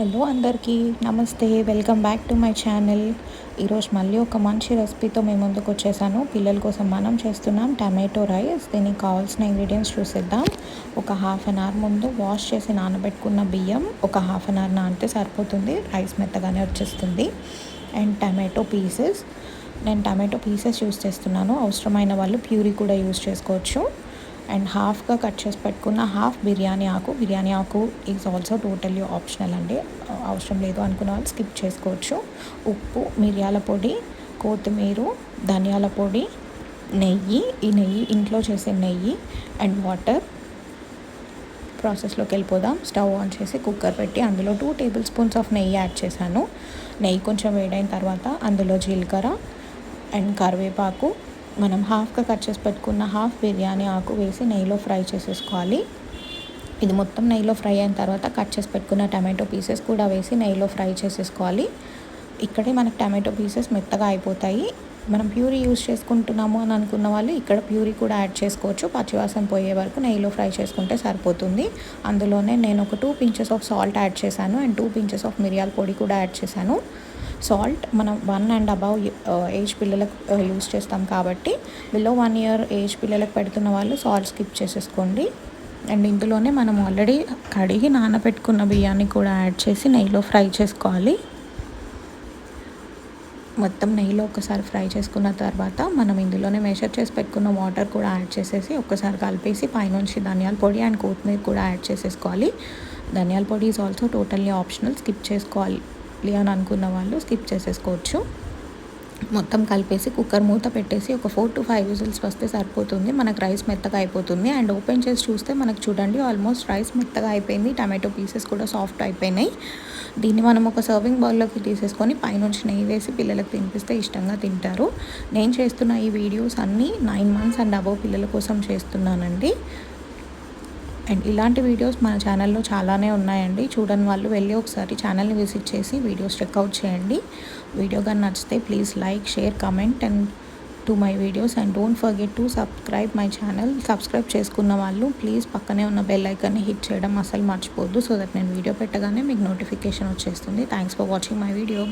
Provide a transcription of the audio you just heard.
Hello అందరికీ నమస్తే welcome back to my channel. ఈరోజు మళ్ళీ ఒక మంచి రెసిపీతో మేము ముందుకు వచ్చేసాను. పిల్లల కోసం మనం చేస్తున్నాం టమాటో రైస్. దీనికి కావాల్సిన ఇంగ్రీడియంట్స్ చూసేద్దాం. ఒక హాఫ్ అన్ అవర్ ముందు వాష్ చేసి నానబెట్టుకున్న బియ్యం ఒక హాఫ్ అన్ అవర్ నానితే సరిపోతుంది. రైస్ మెత్తగానే వచ్చేస్తుంది. And tomato pieces. నేను టమాటో పీసెస్ యూస్ చేస్తున్నాను. అవసరమైన వాళ్ళు ప్యూరీ కూడా యూస్ చేసుకోవచ్చు. అండ్ హాఫ్గా కట్ చేసి పెట్టుకున్న హాఫ్ బిర్యానీ ఆకు. బిర్యానీ ఆకు ఈజ్ ఆల్సో టోటల్లీ ఆప్షనల్ అండి. అవసరం లేదు అనుకున్న వాళ్ళు స్కిప్ చేసుకోవచ్చు. ఉప్పు మిరియాల పొడి కొత్తిమీర ధనియాల పొడి నెయ్యి. ఈ నెయ్యి ఇంట్లో చేసే నెయ్యి అండ్ వాటర్. ప్రాసెస్లోకి వెళ్ళిపోదాం. స్టవ్ ఆన్ చేసి కుక్కర్ పెట్టి అందులో టూ టేబుల్ స్పూన్స్ ఆఫ్ నెయ్యి యాడ్ చేశాను. నెయ్యి కొంచెం వేడైన తర్వాత అందులో జీలకర్ర అండ్ కరివేపాకు మనం హాఫ్గా కట్ చేసి పెట్టుకున్న హాఫ్ బిర్యానీ ఆకు వేసి నెయ్యిలో ఫ్రై చేసేసుకోవాలి. ఇది మొత్తం నెయ్యిలో ఫ్రై అయిన తర్వాత కట్ చేసి పెట్టుకున్న టమాటో పీసెస్ కూడా వేసి నెయ్యిలో ఫ్రై చేసేసుకోవాలి. ఇక్కడే మనకు టమాటో పీసెస్ మెత్తగా అయిపోతాయి. మనం ప్యూరీ యూస్ చేసుకుంటున్నాము అని అనుకున్న వాళ్ళు ఇక్కడ ప్యూరీ కూడా యాడ్ చేసుకోవచ్చు. పచ్చివాసన పోయే వరకు నెయ్యిలో ఫ్రై చేసుకుంటే సరిపోతుంది. అందులోనే నేను ఒక two pinches of salt add చేశాను అండ్ టూ పించెస్ ఆఫ్ మిరియాల పొడి కూడా యాడ్ చేశాను. సాల్ట్ మనం వన్ అండ్ అబవ్ ఏజ్ పిల్లలకు యూస్ చేస్తాం కాబట్టి బిలో వన్ ఇయర్ ఏజ్ పిల్లలకు పెడుతున్న వాళ్ళు సాల్ట్ స్కిప్ చేసేసుకోండి. అండ్ ఇందులోనే మనం ఆల్రెడీ కడిగి నానబెట్టుకున్న బియ్యాన్ని కూడా యాడ్ చేసి నెయ్యిలో ఫ్రై చేసుకోవాలి. మొత్తం నెయ్యిలో ఒకసారి ఫ్రై చేసుకున్న తర్వాత మనం ఇందులోనే మెషర్ చేసి పెట్టుకున్న వాటర్ కూడా యాడ్ చేసేసి ఒక్కసారి కలిపేసి పైనుంచి ధనియాల పొడి అండ్ కొత్తిమీర కూడా యాడ్ చేసేసుకోవాలి. ధనియాల పొడి is also totally optional skip చేసుకోవాలి. అని అనుకున్న వాళ్ళు స్కిప్ చేసేసుకోవచ్చు. మొత్తం కలిపేసి కుక్కర్ మూత పెట్టేసి ఒక ఫోర్ టు ఫైవ్ విజిల్స్ వస్తే సరిపోతుంది. మనకు రైస్ మెత్తగా అయిపోతుంది. అండ్ ఓపెన్ చేసి చూస్తే మనకు చూడండి ఆల్మోస్ట్ రైస్ మెత్తగా అయిపోయింది. టమాటో పీసెస్ కూడా సాఫ్ట్ అయిపోయినాయి. దీన్ని మనం ఒక సర్వింగ్ బౌల్లోకి తీసేసుకొని పైనుంచి నెయ్యి వేసి పిల్లలకు తినిపిస్తే ఇష్టంగా తింటారు. నేను చేస్తున్న ఈ వీడియోస్ అన్నీ నైన్ మంత్స్ అండ్ అబవ్ పిల్లల కోసం చేస్తున్నానండి. అండ్ ఇలాంటి వీడియోస్ మన ఛానల్లో చాలానే ఉన్నాయండి. చూడని వాళ్ళు వెళ్ళి ఒకసారి ఛానల్ని విజిట్ చేసి వీడియోస్ చెక్అవుట్ చేయండి. వీడియో కానీ నచ్చితే please like share comment and to my videos. And don't forget to subscribe my channel. Subscribe చేసుకున్న వాళ్ళు ప్లీజ్ పక్కనే ఉన్న బెల్ ఐకాన్ని హిట్ చేయడం అసలు మర్చిపోద్దు సో దట్ నేను వీడియో పెట్టగానే మీకు నోటిఫికేషన్ వచ్చేస్తుంది. Thanks for watching my video